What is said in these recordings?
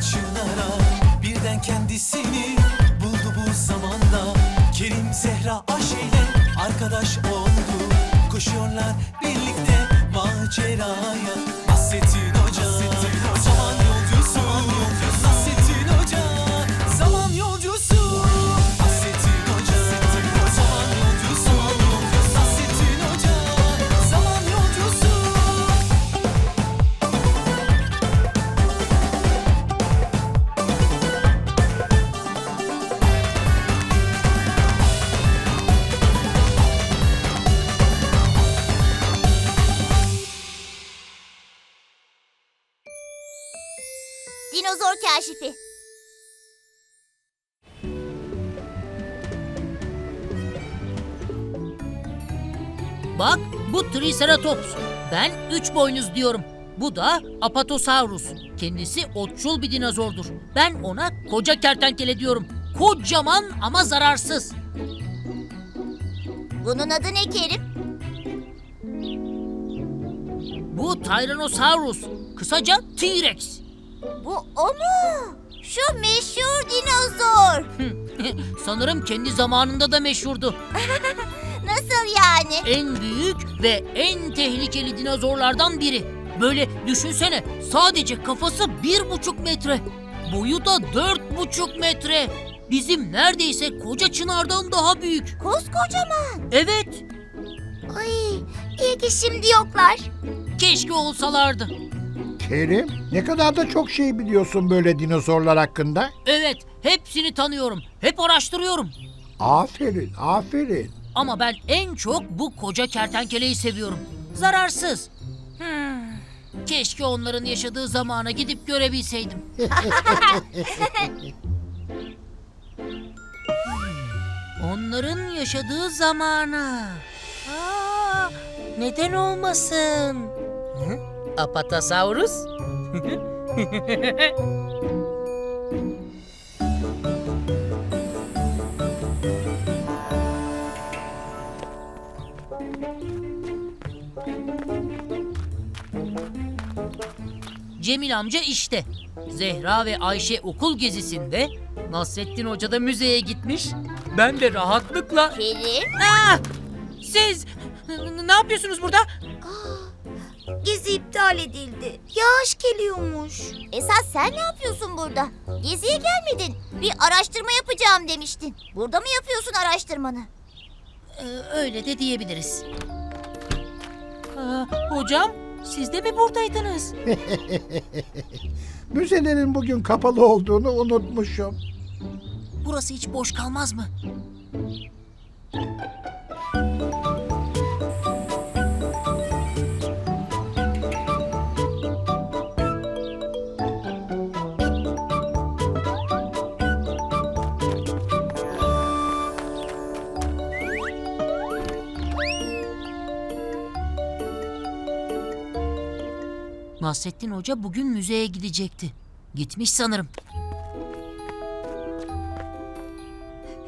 çınara Birden kendisini buldu bu zamanda. Kerim Zehra Ayşe'yle arkadaş oldu. Koşuyorlar birlikte maceraya. Nasrettin Dinozor kaşifi. Bak bu Triceratops. Ben üç boynuz diyorum. Bu da Apatosaurus. Kendisi otçul bir dinozordur. Ben ona koca kertenkele diyorum. Kocaman ama zararsız. Bunun adı ne Kerim? Bu Tyrannosaurus. Kısaca T-Rex. Bu o mu? Şu meşhur dinozor. Sanırım kendi zamanında da meşhurdu. Nasıl yani? En büyük ve en tehlikeli dinozorlardan biri. Böyle düşünsene sadece kafası bir buçuk metre. Boyu da dört buçuk metre. Bizim neredeyse koca çınardan daha büyük. Koskocaman. Evet, Ay, iyi ki şimdi yoklar. keşke olsalardı. Kerim, ne kadar da çok şey biliyorsun böyle dinozorlar hakkında. Evet, hepsini tanıyorum. Hep araştırıyorum. Aferin, aferin. Ama ben en çok bu koca kertenkeleyi seviyorum. Zararsız. Hmm, Keşke onların yaşadığı zamana gidip görebilseydim. Onların yaşadığı zamana. Aa, neden olmasın? Hı? Apatosaurus? Cemil amca işte. Zehra ve Ayşe okul gezisinde, Nasrettin Hoca da müzeye gitmiş. Ben de rahatlıkla... Kerim, Aa! Siz n- ne yapıyorsunuz burada? Gezi iptal edildi. Yağış geliyormuş. Esas sen ne yapıyorsun burada? Geziye gelmedin. Bir araştırma yapacağım demiştin. Burada mı yapıyorsun araştırmanı? Ee, öyle de diyebiliriz. Aa, hocam, siz de mi buradaydınız? Müzelerin bugün kapalı olduğunu unutmuşum. Burası hiç boş kalmaz mı? Nasrettin Hoca bugün müzeye gidecekti. Gitmiş sanırım.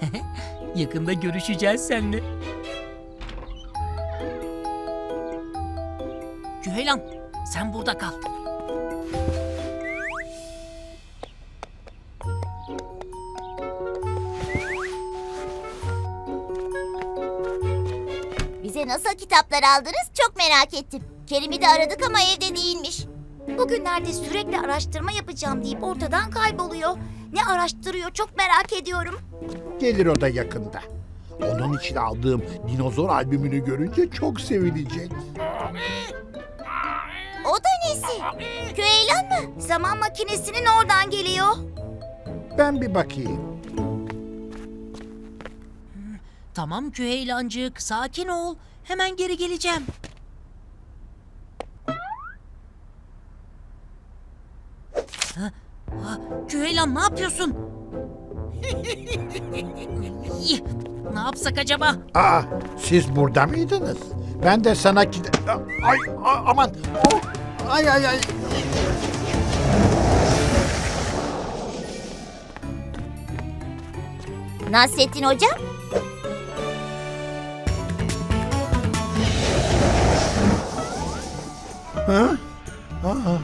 Yakında görüşeceğiz seninle. Güheylan, sen burada kal. Bize nasıl kitaplar aldınız çok merak ettim. Kerim'i de aradık ama evde değilmiş. Bugünlerde sürekli araştırma yapacağım deyip ortadan kayboluyor. Ne araştırıyor çok merak ediyorum. Gelir o da yakında. Onun için aldığım dinozor albümünü görünce çok sevinecek. O da nesi? Küheylan mı? Zaman makinesinin oradan geliyor. Ben bir bakayım. Tamam Küheylancık, sakin ol. Hemen geri geleceğim. Ha, ha, Küheylan ne yapıyorsun? İy, ne yapsak acaba? Aa, siz burada mıydınız? Ben de sana gide... Ay, a- aman. Oh, Ay ay ay. Nasrettin hocam? Ha? Aa,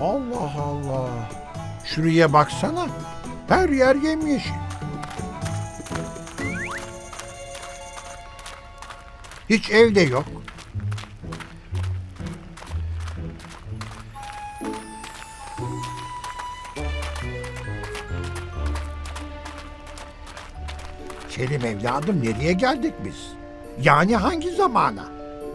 Allah Allah. Şuraya baksana. Her yer yemyeşil. Hiç evde yok. Kerim evladım nereye geldik biz? Yani hangi zamana?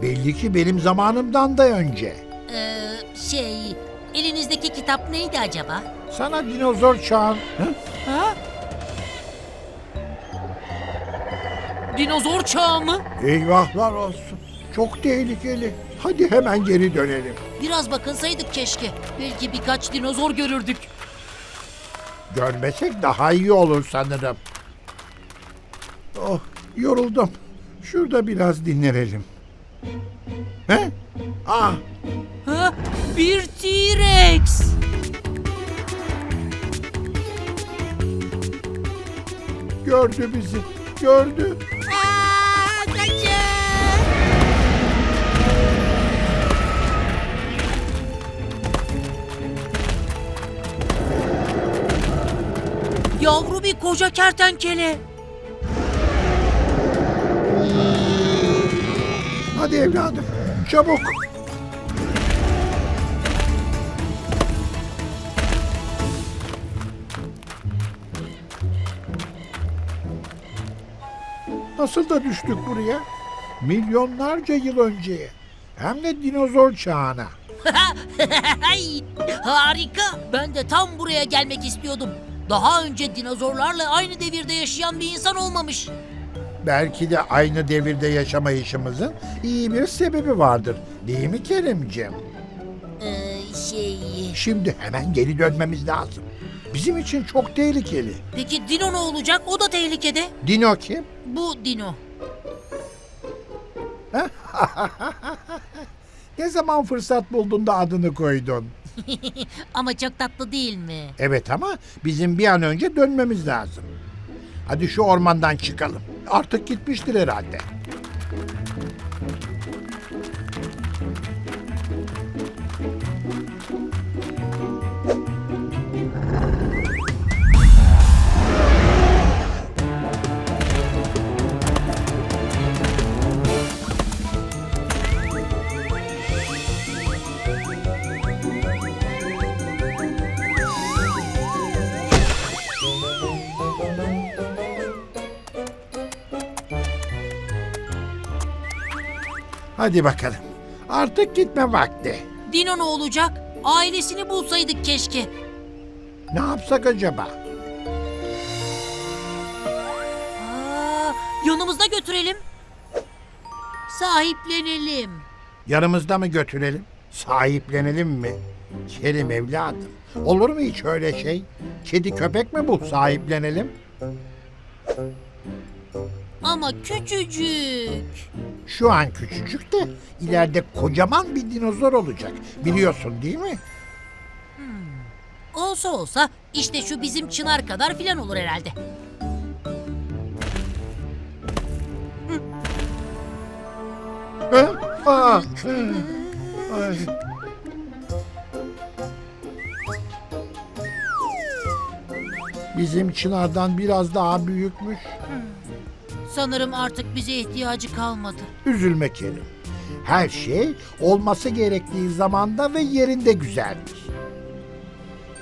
Belli ki benim zamanımdan da önce. Ee, şey, elinizdeki kitap neydi acaba? Sana dinozor çağın. Ha? Dinozor çağı mı? Eyvahlar olsun. Çok tehlikeli. Hadi hemen geri dönelim. Biraz bakınsaydık keşke. Belki birkaç dinozor görürdük. Görmesek daha iyi olur sanırım. Oh, yoruldum. Şurada biraz dinlenelim. He? Ah, Ha? Bir T-Rex. Gördü bizi. Gördü. Aa, kaçın. Yavru bir koca kertenkele. Hadi evladım. Çabuk. Nasıl da düştük buraya? Milyonlarca yıl önceye. Hem de dinozor çağına. Harika. Ben de tam buraya gelmek istiyordum. Daha önce dinozorlarla aynı devirde yaşayan bir insan olmamış. Belki de aynı devirde yaşamayışımızın iyi bir sebebi vardır. Değil mi Kerimciğim? Ee, şey... Şimdi hemen geri dönmemiz lazım. Bizim için çok tehlikeli. Peki Dino ne olacak? O da tehlikede. Dino kim? Bu Dino. Ne zaman fırsat buldun da adını koydun? Ama çok tatlı değil mi? Evet ama bizim bir an önce dönmemiz lazım. Hadi şu ormandan çıkalım. Artık gitmiştir herhalde. Hadi bakalım. Artık gitme vakti. Dino ne olacak? Ailesini bulsaydık keşke. Ne yapsak acaba? Aa, yanımızda götürelim. Sahiplenelim. Yanımızda mı götürelim? Sahiplenelim mi? Kerim evladım. Olur mu hiç öyle şey? Kedi köpek mi bu sahiplenelim? Ama küçücük. Şu an küçücük de ileride kocaman bir dinozor olacak. Biliyorsun değil mi? Olsa olsa işte şu bizim çınar kadar filan olur herhalde. Hı? Aa, hı. Ay. Bizim çınardan biraz daha büyükmüş. Sanırım artık bize ihtiyacı kalmadı. Üzülme Kerim. Her şey olması gerektiği zamanda ve yerinde güzeldir.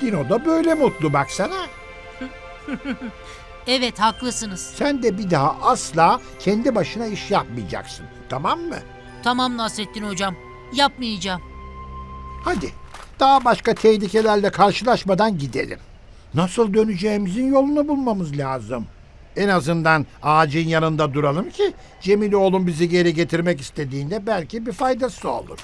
Dino da böyle mutlu baksana. Evet haklısınız. Sen de bir daha asla kendi başına iş yapmayacaksın. Tamam mı? Tamam Nasrettin hocam. Yapmayacağım. Hadi daha başka tehlikelerle karşılaşmadan gidelim. Nasıl döneceğimizin yolunu bulmamız lazım. En azından ağacın yanında duralım ki Cemil oğlum bizi geri getirmek istediğinde belki bir faydası olur.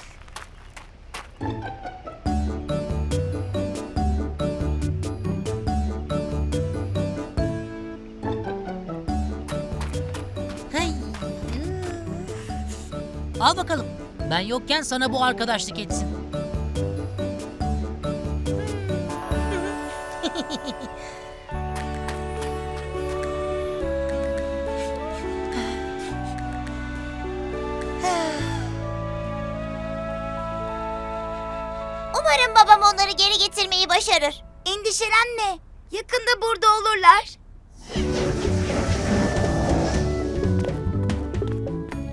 Hey. Al bakalım. Ben yokken sana bu arkadaşlık etsin. Babam onları geri getirmeyi başarır. Endişelenme. Yakında burada olurlar.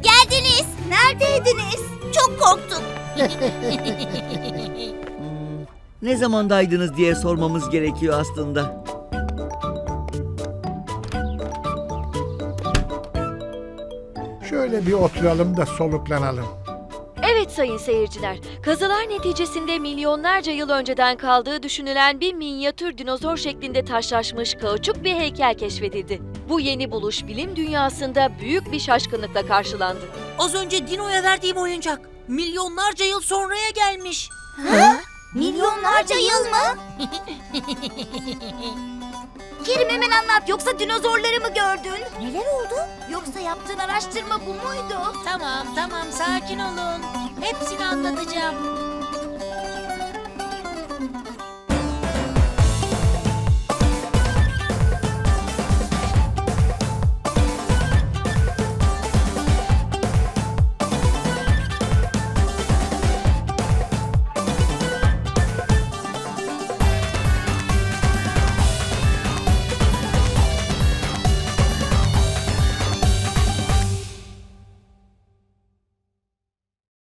Geldiniz. Neredeydiniz? Çok korktum. Ne zamandaydınız diye sormamız gerekiyor aslında. Şöyle bir oturalım da soluklanalım. Evet sayın seyirciler, kazılar neticesinde milyonlarca yıl önceden kaldığı düşünülen bir minyatür dinozor şeklinde taşlaşmış kauçuk bir heykel keşfedildi. Bu yeni buluş bilim dünyasında büyük bir şaşkınlıkla karşılandı. Az önce Dino'ya verdiğim oyuncak milyonlarca yıl sonraya gelmiş. Milyonlarca yıl mı? Kerim hemen anlat. Yoksa dinozorları mı gördün? Neler oldu? Yoksa yaptığın araştırma bu muydu? Tamam tamam sakin olun. Hepsini anlatacağım.